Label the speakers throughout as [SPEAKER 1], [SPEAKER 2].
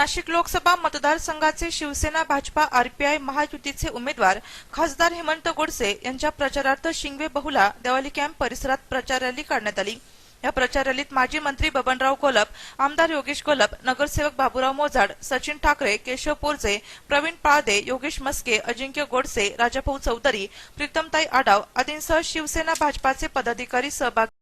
[SPEAKER 1] नाशिक लोकसभा मतदारसंघाचे शिवसेना भाजपा आरपीआय महायुतीचे उमेदवार खासदार हेमंत गोडसे यांच्या प्रचारार्थ शिंगवे बहुला देवाली कॅम्प परिसरात प्रचार रॅली काढण्यात आली. या प्रचार रॅलीत माजी मंत्री बबनराव कोलप आमदार योगेश कोलप नगरसेवक बाबूराव मोजाड सचिन ठाकरे केशव पोरजे प्रवीण पाळदे योगेश मस्के अजिंक्य गोडसे राजाभाऊ चौधरी प्रीतमताई आडाव आदींसह शिवसेना भाजपाचे पदाधिकारी सहभागी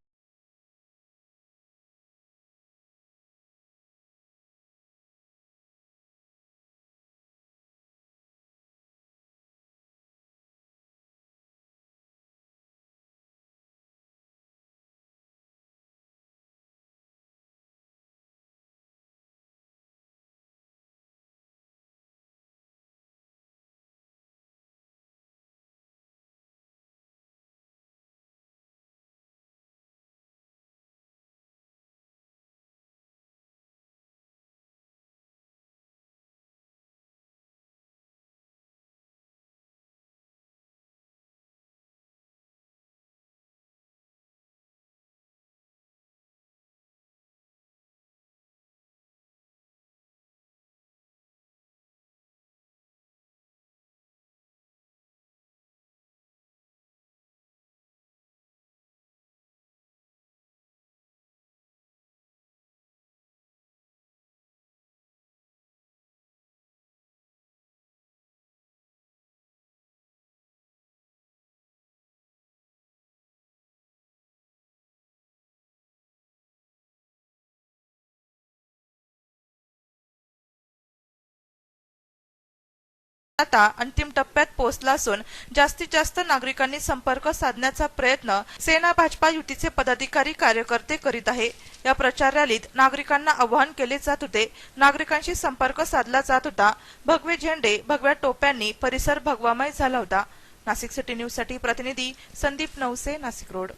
[SPEAKER 1] आता अंतिम टप्प्यात पोहोचला असून जास्तीत जास्त नागरिकांनी संपर्क साधण्याचा प्रयत्न सेना भाजपा युतीचे पदाधिकारी कार्यकर्ते करीत आहे. या प्रचार रॅलीत नागरिकांना आवाहन केले जात होते. नागरिकांशी संपर्क साधला जात होता. भगवे झेंडे भगव्या टोप्यांनी परिसर भगवामय झाला होता. नाशिक सिटी न्यूजसाठी प्रतिनिधी संदीप नवसे नाशिक रोड.